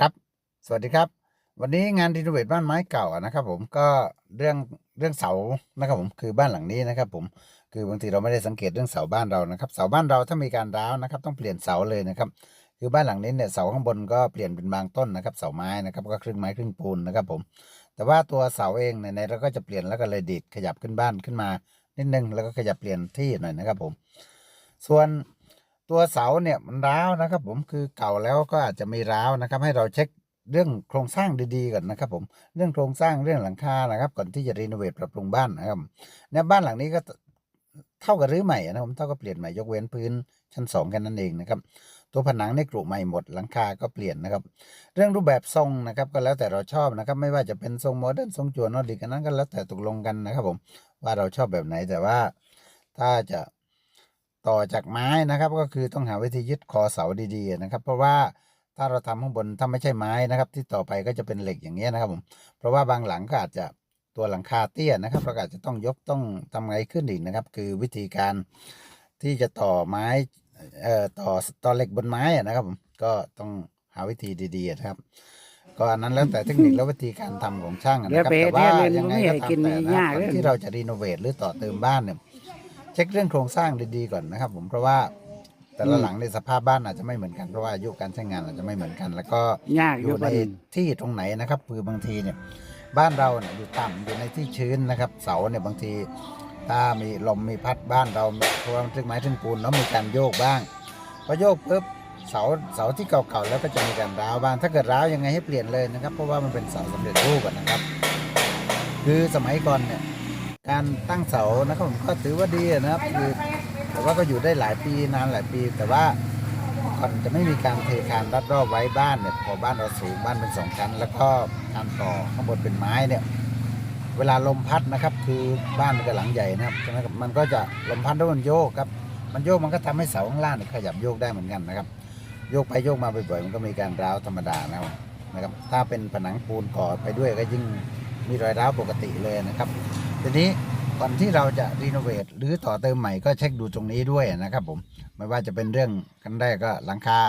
ครับ สวัสดีครับ วันนี้งานรีโนเวทบ้านไม้เก่านะครับ ผมก็เรื่องเรื่องเสานะครับผมคือบ้านหลังนี้นะครับ ผมคือบางทีเราไม่ได้สังเกตเรื่องเสาบ้านเรานะครับเสาบ้านเราถ้ามีการร้าวนะครับ ต้องเปลี่ยนเสาเลยนะครับ คือบ้านหลังนี้เนี่ยเสาข้างบนก็เปลี่ยนเป็นบางต้นนะครับ เสาไม้นะครับ ก็ครึ่งไม้ครึ่งปูนนะครับ ผม แต่ว่าตัวเสาเองเนี่ยเราก็จะเปลี่ยนแล้วก็เลยดีดขยับขึ้นบ้านขึ้นมานิดนึงแล้วก็ขยับเปลี่ยนที่หน่อยนะครับ ผม ส่วน ตัวเสาเนี่ยมันร้าวนะครับผมคือเก่าแล้วก็อาจจะมีร้าวนะครับ ให้เราเช็คเรื่องโครงสร้างดีๆก่อนนะครับผมเรื่องโครงสร้างเรื่องหลังคานะครับ ก่อนที่จะรีโนเวทปรับปรุงบ้านนะครับเนี่ยบ้านหลังนี้ก็เท่ากับรื้อใหม่นะผมเท่ากับเปลี่ยนใหม่ยกเว้นพื้นชั้นสองแค่นั้นเองนะครับตัวผนังในกรุใหม่หมดหลังคาก็เปลี่ยนนะครับ เรื่องรูปแบบทรงนะครับก็แล้วแต่เราชอบนะครับ ไม่ว่าจะเป็นทรงโมเดิร์นทรงจวนนอดิกอันนั้นก็แล้วแต่ตกลงกันนะครับผมว่าเราชอบแบบไหนแต่ว่าถ้าจะ ต่อจากไม้นะครับก็คือต้องหาวิธียึดคอเสาดีๆนะครับ เพราะว่าถ้าเราทำข้างบนถ้าไม่ใช่ไม้นะครับ ที่ต่อไปก็จะเป็นเหล็กอย่างเงี้ยนะครับผมเพราะว่าบางหลังก็อาจจะตัวหลังคาเตี้ยนะครับเราก็อาจจะต้องยกต้องทำไงขึ้นอีกนะครับ คือวิธีการที่จะต่อไม้เอ่อต่อต่อเหล็กบนไม้อะนะครับผมก็ต้องหาวิธีดีๆนะครับ ก็อันนั้นแล้วแต่เทคนิคและวิธีการทำของช่างอะนะครับเดี๋ยวแต่ไปว่าเรียนยังไงไม่ก็ให้ตามกินแต่นะยากก่อนเลยที่เราจะรีโนเวทหรือต่อเติมบ้านเนี่ย เช็คเรื่องโครงสร้างดีๆก่อนนะครับผมเพราะว่าแต่ละหลังในสภาพบ้านอาจจะไม่เหมือนกันเพราะว่าอายุการใช้งานอาจจะไม่เหมือนกัน แล้วก็ยากออยู่ยู่ในบัดนี้ที่ตรงไหนนะครับคือบางทีเนี่ยบ้านเราเนี่ยอยู่ต่ำอยู่ในที่ชื้นนะครับเสาเนี่ยบางทีถ้ามีลมมีพัดบ้านเราเพราะว่ามันทึงไม้ทึงปูนแล้วมีการโยกบ้างพอโยกปุ๊บเสาเสาที่เก่าๆแล้วก็จะมีการร้าวบ้างถ้าเกิดร้าวยังไงให้เปลี่ยนเลยนะครับ เพราะว่ามันเป็นเสาสำเร็จรูปอะนะครับ คือสมัยก่อนเนี่ย การตั้งเสานะครับผมก็ถือว่าดีนะครับคือแต่ว่าก็อยู่ได้หลายปีนานหลายปี แต่ว่าก่อนจะไม่มีการเทคานรัดรอบไว้บ้านเนี่ยพอบ้านเราสูงบ้านเป็นสองชั้น แล้วก็การต่อข้างบนเป็นไม้เนี่ยเวลาลมพัดนะครับ คือบ้านมันก็หลังใหญ่นะครับใช่ไหมครับมันก็จะลมพัดแล้วมันโยกครับมันโยกมันก็ทำให้เสาข้างล่างเนี่ยขยับโยกได้เหมือนกันนะครับ โยกไปโยกมาบ่อยๆมันก็มีการร้าวธรรมดานะครับนะครับ ถ้าเป็นผนังปูนก่อไปด้วยก็ยิ่งมีรอยร้าวปกติเลยนะครับ ทีนี้ก่อนที่เราจะรีโนเวทหรือต่อเติมใหม่ก็เช็คดูตรงนี้ด้วยนะครับผมไม่ว่าจะเป็นเรื่องกันแรกก็หลังคา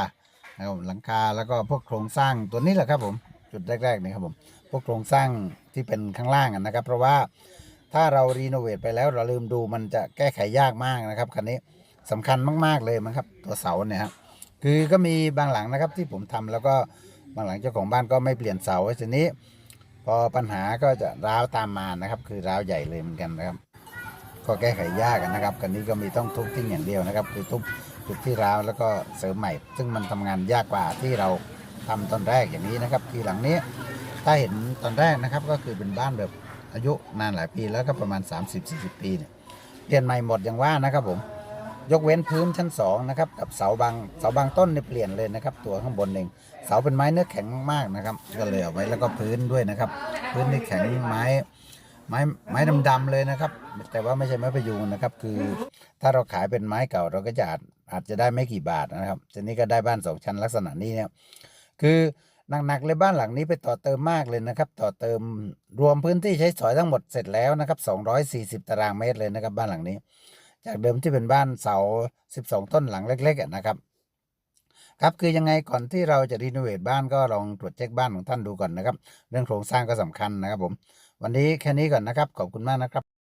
ครับหลังคาแล้วก็พวกโครงสร้างตัวนี้แหละครับผมจุดแรกๆนี่ครับผมพวกโครงสร้างที่เป็นข้างล่างนะครับ เพราะว่าถ้าเรารีโนเวทไปแล้วเราลืมดูมันจะแก้ไขยากมากนะครับคันนี้สำคัญมากๆเลยมั้งครับ ตัวเสาเนี่ยครับคือก็มีบางหลังนะครับที่ผมทำแล้วก็บางหลังเจ้าของบ้านก็ไม่เปลี่ยนเสาทีนี้ พอปัญหาก็จะร้าวตามมานะครับ คือร้าวใหญ่เลยเหมือนกันนะครับ ก็แก้ไขยากนะครับกันนี้ก็มีต้องทุบทิ้งอย่างเดียวนะครับ คือทุบจุดที่ร้าวแล้วก็เสริมใหม่ ซึ่งมันทำงานยากกว่าที่เราทำตอนแรกอย่างนี้นะครับทีหลังนี้ถ้าเห็นตอนแรกนะครับก็คือเป็นบ้านแบบอายุนานหลายปีแล้วก็ประมาณ 30-40 ปีเนี่ยเปลี่ยนใหม่หมดอย่างว่านะครับผม ยกเว้นพื้นชั้นสองนะครับกับเสาบางเสาบางต้นเนี่ยเปลี่ยนเลยนะครับ ตัวข้างบนเองเสาเป็นไม้เนื้อแข็งมากๆนะครับ ก็เลยเอาไว้แล้วก็พื้นด้วยนะครับ พื้นนี่แข็งไม้ไม้ไม้ดำๆเลยนะครับ แต่ว่าไม่ใช่ไม้พยุงนะครับ คือถ้าเราขายเป็นไม้เก่าเราก็จะอาจอาจจะได้ไม่กี่บาทนะครับทีนี้ก็ได้บ้านสองชั้นลักษณะนี้เนี่ยคือหนักๆเลยบ้านหลังนี้ไปต่อเติมมากเลยนะครับ ต่อเติมรวมพื้นที่ใช้สอยทั้งหมดเสร็จแล้วนะครับ240 ตารางเมตรเลยนะครับบ้านหลังนี้ จากเดิมที่เป็นบ้านเสา 12 ต้นหลังเล็กๆนะครับ ครับคือยังไงก่อนที่เราจะรีโนเวทบ้านก็ลองตรวจเช็คบ้านของท่านดูก่อนนะครับ เรื่องโครงสร้างก็สำคัญนะครับผม วันนี้แค่นี้ก่อนนะครับ ขอบคุณมากนะครับ